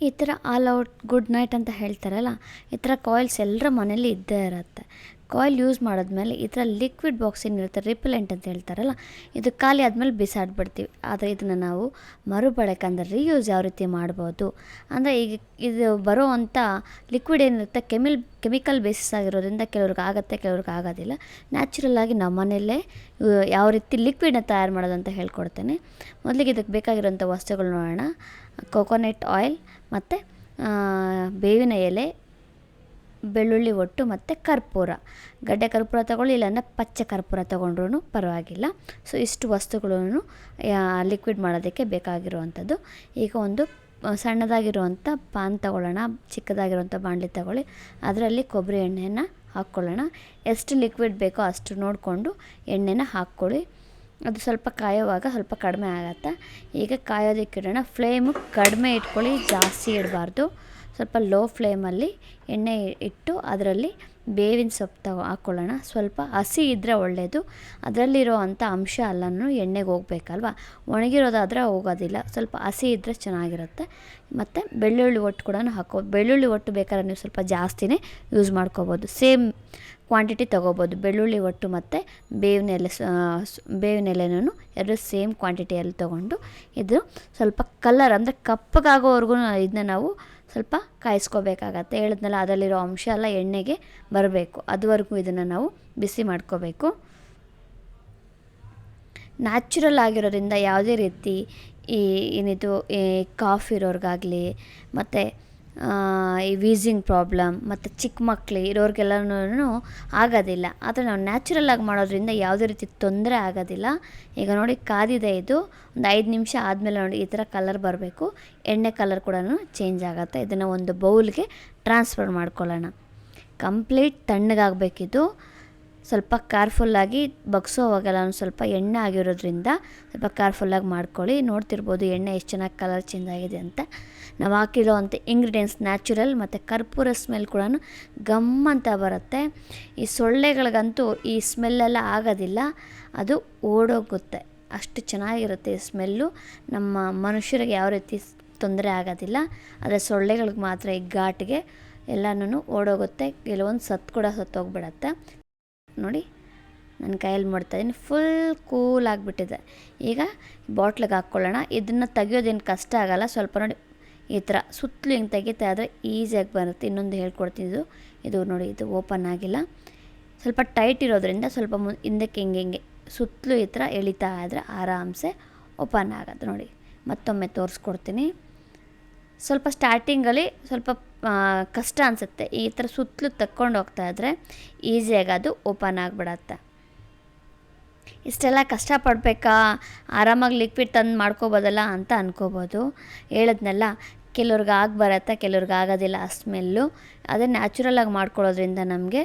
ಈ ಥರ all out good night ಅಂತ ಹೇಳ್ತಾರಲ್ಲ, ಈ ಥರ ಕಾಯಿಲ್ಸ್ ಎಲ್ಲರ ಮನೇಲಿ ಇದ್ದೇ ಇರುತ್ತೆ. ಕಾಯಿಲ್ ಯೂಸ್ ಮಾಡಿದ್ಮೇಲೆ ಈ ಥರ ಲಿಕ್ವಿಡ್ ಬಾಕ್ಸ್ ಏನಿರುತ್ತೆ ರಿಪೆಲೆಂಟ್ ಅಂತ ಹೇಳ್ತಾರಲ್ಲ, ಇದು ಖಾಲಿ ಆದಮೇಲೆ ಬಿಸಾಡ್ಬಿಡ್ತೀವಿ. ಆದರೆ ಇದನ್ನು ನಾವು ಮರುಬಳಕೆ ಅಂದರೆ ರೀಯೂಸ್ ಯಾವ ರೀತಿ ಮಾಡ್ಬೋದು? ಅಂದರೆ ಈಗ ಇದು ಬರೋ ಅಂಥ ಲಿಕ್ವಿಡ್ ಏನಿರುತ್ತೆ ಕೆಮಿಲ್ ಕೆಮಿಕಲ್ ಬೇಸಿಸ್ ಆಗಿರೋದ್ರಿಂದ ಕೆಲವ್ರಿಗೆ ಆಗುತ್ತೆ, ಕೆಲವ್ರಿಗೆ ಆಗೋದಿಲ್ಲ. ನ್ಯಾಚುರಲ್ ಆಗಿ ನಮ್ಮ ಮನೆಯಲ್ಲೇ ಯಾವ ರೀತಿ ಲಿಕ್ವಿಡ್ನ ತಯಾರು ಮಾಡೋದಂತ ಹೇಳ್ಕೊಡ್ತೇನೆ. ಮೊದಲಿಗೆ ಇದಕ್ಕೆ ಬೇಕಾಗಿರುವಂಥ ವಸ್ತುಗಳು ನೋಡೋಣ. ಕೊಕೊನೆಟ್ ಆಯಿಲ್ ಮತ್ತು ಬೇವಿನ ಎಲೆ ಬೆಳ್ಳುಳ್ಳಿ ಒಟ್ಟು ಮತ್ತು ಕರ್ಪೂರ. ಗಡ್ಡೆ ಕರ್ಪೂರ ತಗೊಳ್ಳಿ, ಇಲ್ಲಾಂದರೆ ಪಚ್ಚೆ ಕರ್ಪೂರ ತಗೊಂಡ್ರೂ ಪರವಾಗಿಲ್ಲ. ಸೊ ಇಷ್ಟು ವಸ್ತುಗಳನ್ನು ಲಿಕ್ವಿಡ್ ಮಾಡೋದಕ್ಕೆ ಬೇಕಾಗಿರುವಂಥದ್ದು. ಈಗ ಒಂದು ಸಣ್ಣದಾಗಿರುವಂಥ ಪಾನ್ ತಗೊಳ್ಳೋಣ, ಚಿಕ್ಕದಾಗಿರುವಂಥ ಬಾಣಲಿ ತಗೊಳ್ಳಿ. ಅದರಲ್ಲಿ ಕೊಬ್ಬರಿ ಎಣ್ಣೆಯನ್ನು ಹಾಕ್ಕೊಳ್ಳೋಣ. ಎಷ್ಟು ಲಿಕ್ವಿಡ್ ಬೇಕೋ ಅಷ್ಟು ನೋಡಿಕೊಂಡು ಎಣ್ಣೆನ ಹಾಕ್ಕೊಳ್ಳಿ. ಅದು ಸ್ವಲ್ಪ ಕಾಯೋವಾಗ ಸ್ವಲ್ಪ ಕಡಿಮೆ ಆಗತ್ತೆ. ಈಗ ಕಾಯೋದಕ್ಕಿಡೋಣ ಫ್ಲೇಮು ಕಡಿಮೆ ಇಟ್ಕೊಳ್ಳಿ, ಜಾಸ್ತಿ ಇಡಬಾರ್ದು. ಸ್ವಲ್ಪ ಲೋ ಫ್ಲೇಮಲ್ಲಿ ಎಣ್ಣೆ ಇಟ್ಟು ಅದರಲ್ಲಿ ಬೇವಿನ ಸೊಪ್ಪು ತಗೋ ಹಾಕ್ಕೊಳ್ಳೋಣ ಸ್ವಲ್ಪ ಹಸಿ ಇದ್ದರೆ ಒಳ್ಳೆಯದು ಅದರಲ್ಲಿರೋ ಅಂಥ ಅಂಶ ಎಲ್ಲನೂ ಎಣ್ಣೆಗೆ ಹೋಗ್ಬೇಕಲ್ವ? ಒಣಗಿರೋದಾದರೆ ಹೋಗೋದಿಲ್ಲ. ಸ್ವಲ್ಪ ಹಸಿ ಇದ್ದರೆ ಚೆನ್ನಾಗಿರುತ್ತೆ. ಮತ್ತು ಬೆಳ್ಳುಳ್ಳಿ ಒಟ್ಟು ಕೂಡ ಹಾಕೋ ಬೆಳ್ಳುಳ್ಳಿ ಒಟ್ಟು ಬೇಕಾದ್ರೆ ನೀವು ಸ್ವಲ್ಪ ಜಾಸ್ತಿನೇ ಯೂಸ್ ಮಾಡ್ಕೋಬೋದು. ಸೇಮ್ ಕ್ವಾಂಟಿಟಿ ತೊಗೋಬೋದು. ಬೆಳ್ಳುಳ್ಳಿ ಒಟ್ಟು ಮತ್ತು ಬೇವಿನ ಎಲೆ ಬೇವಿನ ಎಲೆನೂ ಎರಡು ಸೇಮ್ ಕ್ವಾಂಟಿಟಿಯಲ್ಲಿ ತೊಗೊಂಡು ಇದು ಸ್ವಲ್ಪ ಕಲರ್ ಅಂದರೆ ಕಪ್ಪಗಾಗೋವರೆಗೂ ಇದನ್ನ ನಾವು ಸ್ವಲ್ಪ ಕಾಯಿಸ್ಕೋಬೇಕಾಗತ್ತೆ. ಹೇಳಿದ್ನಲ್ಲ, ಅದರಲ್ಲಿರೋ ಅಂಶ ಎಲ್ಲ ಎಣ್ಣೆಗೆ ಬರಬೇಕು. ಅದುವರೆಗೂ ಇದನ್ನು ನಾವು ಬಿಸಿ ಮಾಡ್ಕೋಬೇಕು. ನ್ಯಾಚುರಲ್ ಆಗಿರೋದ್ರಿಂದ ಯಾವುದೇ ರೀತಿ ಈ ಏನಿದು ಕಾಫ್ ಇರೋರಿಗಾಗಲಿ, ಮತ್ತು ಈ ವೀಸಿಂಗ್ ಪ್ರಾಬ್ಲಮ್ ಮತ್ತು ಚಿಕ್ಕ ಮಕ್ಳು ಇರೋರಿಗೆಲ್ಲನೂ ಆಗೋದಿಲ್ಲ. ಆದರೆ ನಾವು ನ್ಯಾಚುರಲ್ಲಾಗಿ ಮಾಡೋದ್ರಿಂದ ಯಾವುದೇ ರೀತಿ ತೊಂದರೆ ಆಗೋದಿಲ್ಲ. ಈಗ ನೋಡಿ ಕಾದಿದೆ ಇದು. ಒಂದು ಐದು ನಿಮಿಷ ಆದಮೇಲೆ ನೋಡಿ ಈ ಥರ ಕಲರ್ ಬರಬೇಕು. ಎಣ್ಣೆ ಕಲರ್ ಕೂಡ ಚೇಂಜ್ ಆಗುತ್ತೆ. ಇದನ್ನು ಒಂದು ಬೌಲ್ಗೆ ಟ್ರಾನ್ಸ್ಫರ್ ಮಾಡ್ಕೊಳ್ಳೋಣ. ಕಂಪ್ಲೀಟ್ ತಣ್ಣಗಾಗಬೇಕಿದು. ಸ್ವಲ್ಪ ಕೇರ್ಫುಲ್ಲಾಗಿ ಬಗ್ಸೋವಾಗೆಲ್ಲ ಒಂದು ಸ್ವಲ್ಪ ಎಣ್ಣೆ ಆಗಿರೋದ್ರಿಂದ ಸ್ವಲ್ಪ ಕೇರ್ಫುಲ್ಲಾಗಿ ಮಾಡ್ಕೊಳ್ಳಿ. ನೋಡ್ತಿರ್ಬೋದು ಎಣ್ಣೆ ಎಷ್ಟು ಚೆನ್ನಾಗಿ ಕಲರ್ ಚೇಂಜ್ ಆಗಿದೆ ಅಂತ. ನಾವು ಹಾಕಿರೋ ಅಂಥ ಇಂಗ್ರೀಡಿಯೆಂಟ್ಸ್ ನ್ಯಾಚುರಲ್ ಮತ್ತು ಕರ್ಪೂರ ಸ್ಮೆಲ್ ಕೂಡ ಗಮ್ ಅಂತ ಬರುತ್ತೆ. ಈ ಸೊಳ್ಳೆಗಳಿಗಂತೂ ಈ ಸ್ಮೆಲ್ಲೆಲ್ಲ ಆಗೋದಿಲ್ಲ, ಅದು ಓಡೋಗುತ್ತೆ. ಅಷ್ಟು ಚೆನ್ನಾಗಿರುತ್ತೆ ಈ ಸ್ಮೆಲ್ಲು ನಮ್ಮ ಮನುಷ್ಯರಿಗೆ ಯಾವ ರೀತಿ ತೊಂದರೆ ಆಗೋದಿಲ್ಲ, ಆದರೆ ಸೊಳ್ಳೆಗಳಿಗೆ ಮಾತ್ರ ಈ ಘಾಟಿಗೆ ಎಲ್ಲನೂ ಓಡೋಗುತ್ತೆ. ಕೆಲವೊಂದು ಸತ್ತು ಕೂಡ ಸತ್ತೋಗ್ಬಿಡತ್ತೆ. ನೋಡಿ ನನ್ನ ಕೈಯಲ್ಲಿ ಮಾಡ್ತಾಯಿದ್ದೀನಿ ಫುಲ್ ಕೂಲ್ ಆಗಿಬಿಟ್ಟಿದೆ. ಈಗ ಬಾಟ್ಲಿಗೆ ಹಾಕ್ಕೊಳ್ಳೋಣ. ಇದನ್ನು ತೆಗಿಯೋದೇನು ಕಷ್ಟ ಆಗೋಲ್ಲ. ಸ್ವಲ್ಪ ನೋಡಿ ಈ ಥರ ಸುತ್ತಲೂ ಹಿಂಗೆ ತೆಗಿತಾ ಆದರೆ ಈಸಿಯಾಗಿ ಬರುತ್ತೆ. ಇನ್ನೊಂದು ಹೇಳ್ಕೊಡ್ತೀನಿ ಇದು. ಇದು ನೋಡಿ, ಇದು ಓಪನ್ ಆಗಿಲ್ಲ. ಸ್ವಲ್ಪ ಟೈಟ್ ಇರೋದ್ರಿಂದ ಸ್ವಲ್ಪ ಮು, ಹಿಂದಕ್ಕೆ ಹಿಂಗೆ ಹಿಂಗೆ ಸುತ್ತಲೂ ಈ ಥರ ಎಳಿತಾ ಆದರೆ ಆರಾಮ್ಸೆ ಓಪನ್ ಆಗೋದು ನೋಡಿ. ಮತ್ತೊಮ್ಮೆ ತೋರಿಸ್ಕೊಡ್ತೀನಿ. ಸ್ವಲ್ಪ ಸ್ಟಾರ್ಟಿಂಗಲ್ಲಿ ಸ್ವಲ್ಪ ಕಷ್ಟ ಅನಿಸುತ್ತೆ. ಈ ಥರ ಸುತ್ತಲೂ ತಕ್ಕೊಂಡು ಹೋಗ್ತಾ ಇದ್ದರೆ ಈಸಿಯಾಗಿ ಅದು ಓಪನ್ ಆಗಿಬಿಡತ್ತೆ. ಇಷ್ಟೆಲ್ಲ ಕಷ್ಟಪಡಬೇಕಾ? ಆರಾಮಾಗಿ ಲಿಕ್ವಿಡ್ ತಂದು ಮಾಡ್ಕೋಬೋದಲ್ಲ ಅಂತ ಅನ್ಕೋಬೋದು. ಹೇಳಿದ್ನಲ್ಲ, ಕೆಲವ್ರಿಗೆ ಆಗಿ ಬರತ್ತೆ, ಕೆಲವ್ರಿಗೆ ಆಗೋದಿಲ್ಲ ಆ ಸ್ಮೆಲ್ಲು ಅದೇ ನ್ಯಾಚುರಲಾಗಿ ಮಾಡ್ಕೊಳ್ಳೋದ್ರಿಂದ ನಮಗೆ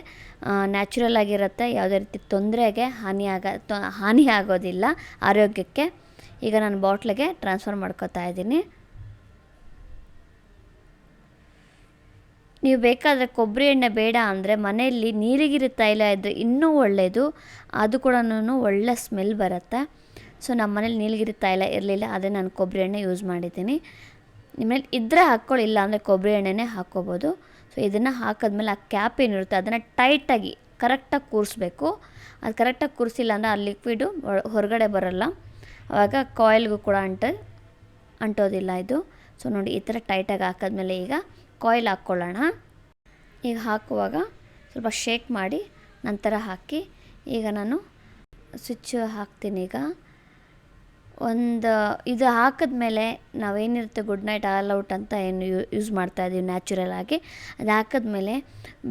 ನ್ಯಾಚುರಲ್ ಆಗಿರುತ್ತೆ. ಯಾವುದೇ ರೀತಿ ತೊಂದರೆಗೆ ಹಾನಿ ಆಗ ಹಾನಿ ಆಗೋದಿಲ್ಲ ಆರೋಗ್ಯಕ್ಕೆ. ಈಗ ನಾನು ಬಾಟ್ಲಿಗೆ ಟ್ರಾನ್ಸ್ಫರ್ ಮಾಡ್ಕೋತಾ ಇದ್ದೀನಿ. ನೀವು ಬೇಕಾದರೆ ಕೊಬ್ಬರಿ ಎಣ್ಣೆ ಬೇಡ ಅಂದರೆ ಮನೆಯಲ್ಲಿ ನೀಲಗಿರಿ ತೈಲ ಇದ್ದರೆ ಇನ್ನೂ ಒಳ್ಳೆಯದು ಅದು ಕೂಡ ಒಳ್ಳೆ ಸ್ಮೆಲ್ ಬರುತ್ತೆ. ಸೊ ನಮ್ಮ ಮನೇಲಿ ನೀಲಗಿರಿ ತೈಲ ಇರಲಿಲ್ಲ, ಅದೇ ನಾನು ಕೊಬ್ಬರಿ ಎಣ್ಣೆ ಯೂಸ್ ಮಾಡಿದ್ದೀನಿ. ನಿಮ್ಮಲ್ಲಿ ಇದ್ದರೆ ಹಾಕ್ಕೊಳ್ಳಿ, ಇಲ್ಲ ಅಂದರೆ ಕೊಬ್ಬರಿ ಎಣ್ಣೆನೇ ಹಾಕ್ಕೋಬೋದು. ಸೊ ಇದನ್ನು ಹಾಕಿದ್ಮೇಲೆ ಆ ಕ್ಯಾಪ್ ಏನಿರುತ್ತೆ, ಅದನ್ನು ಟೈಟಾಗಿ ಕರೆಕ್ಟಾಗಿ ಕೂರಿಸ್ಬೇಕು. ಅದು ಕರೆಕ್ಟಾಗಿ ಕೂರಿಸಿಲ್ಲ ಅಂದರೆ ಆ ಲಿಕ್ವಿಡು ಹೊರಗಡೆ ಬರೋಲ್ಲ. ಆವಾಗ ಕಾಯಿಲ್ಗೂ ಕೂಡ ಅಂಟ, ಅಂಟೋದಿಲ್ಲ ಇದು. ಸೊ ನೋಡಿ, ಈ ಥರ ಟೈಟಾಗಿ ಹಾಕಿದ್ಮೇಲೆ ಈಗ ಕಾಯಿಲ್ ಹಾಕ್ಕೊಳ್ಳೋಣ. ಈಗ ಹಾಕುವಾಗ ಸ್ವಲ್ಪ ಶೇಕ್ ಮಾಡಿ ನಂತರ ಹಾಕಿ ಈಗ ನಾನು ಸ್ವಿಚ್ ಹಾಕ್ತೀನಿ ಈಗ. ಒಂದು, ಇದು ಹಾಕಿದ್ಮೇಲೆ ನಾವೇನಿರುತ್ತೆ ಗುಡ್ ನೈಟ್ ಆಲ್ ಔಟ್ ಅಂತ ಏನು ಯೂಸ್ ಮಾಡ್ತಾ ಇದ್ದೀವಿ ನ್ಯಾಚುರಲ್ ಆಗಿ. ಅದು ಹಾಕಿದ್ಮೇಲೆ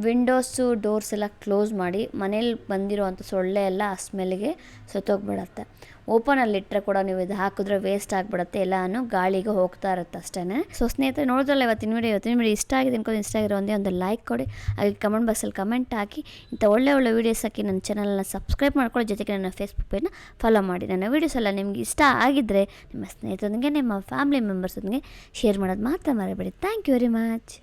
ವಿಂಡೋಸು ಡೋರ್ಸ್ ಎಲ್ಲ ಕ್ಲೋಸ್ ಮಾಡಿ ಮನೇಲಿ ಬಂದಿರೋವಂಥ ಸೊಳ್ಳೆ ಎಲ್ಲ ಆ ಸ್ಮೆಲ್ಗೆ ಸತ್ತೋಗ್ಬಿಡತ್ತೆ. ಓಪನಲ್ಲಿ ಇಟ್ಟರೆ ಕೂಡ ನೀವು ಇದು ಹಾಕಿದ್ರೆ ವೇಸ್ಟ್ ಆಗಿಬಿಡುತ್ತೆ, ಎಲ್ಲಾನು ಗಾಳಿಗೆ ಹೋಗ್ತಾ ಇರುತ್ತೆ ಅಷ್ಟೇ ಸೊ ಸ್ನೇಹಿತರೆ ನೋಡಿದ್ರಲ್ಲ ಇವತ್ತಿನ ವಿಡಿಯೋ ಇವತ್ತಿನ ವಿಡಿಯೋ ಇಷ್ಟ ಆಗಿದೆ ಅನ್ಕೊಂಡು ಇಷ್ಟ ಆಗಿರೋ ಒಂದೇ ಒಂದು ಲೈಕ್ ಕೊಡಿ. ಹಾಗೆ ಕಮೆಂಟ್ ಬಾಕ್ಸಲ್ಲಿ ಕಮೆಂಟ್ ಹಾಕಿ. ಇಂಥ ಒಳ್ಳೆ ಒಳ್ಳೆ ವೀಡಿಯೋಸ್ ಹಾಕಿ ನನ್ನ ಚಾನಲ್ನ ಸಬ್ಸ್ಕ್ರೈಬ್ ಮಾಡ್ಕೊಳ್ಳಿ. ಜೊತೆಗೆ ನನ್ನ ಫೇಸ್ಬುಕ್ ಪೇಜ್ನ ಫಾಲೋ ಮಾಡಿ. ನನ್ನ ವೀಡಿಯೋಸ್ ಎಲ್ಲ ನಿಮಗೆ ಇಷ್ಟ ಆಗಿದ್ದರೆ ನಿಮ್ಮ ಸ್ನೇಹಿತರೊಂದಿಗೆ, ನಿಮ್ಮ ಫ್ಯಾಮಿಲಿ ಮೆಂಬರ್ಸೊಂದಿಗೆ ಶೇರ್ ಮಾಡೋದು ಮಾತ್ರ ಮರಿಬೇಡಿ. Thank you very much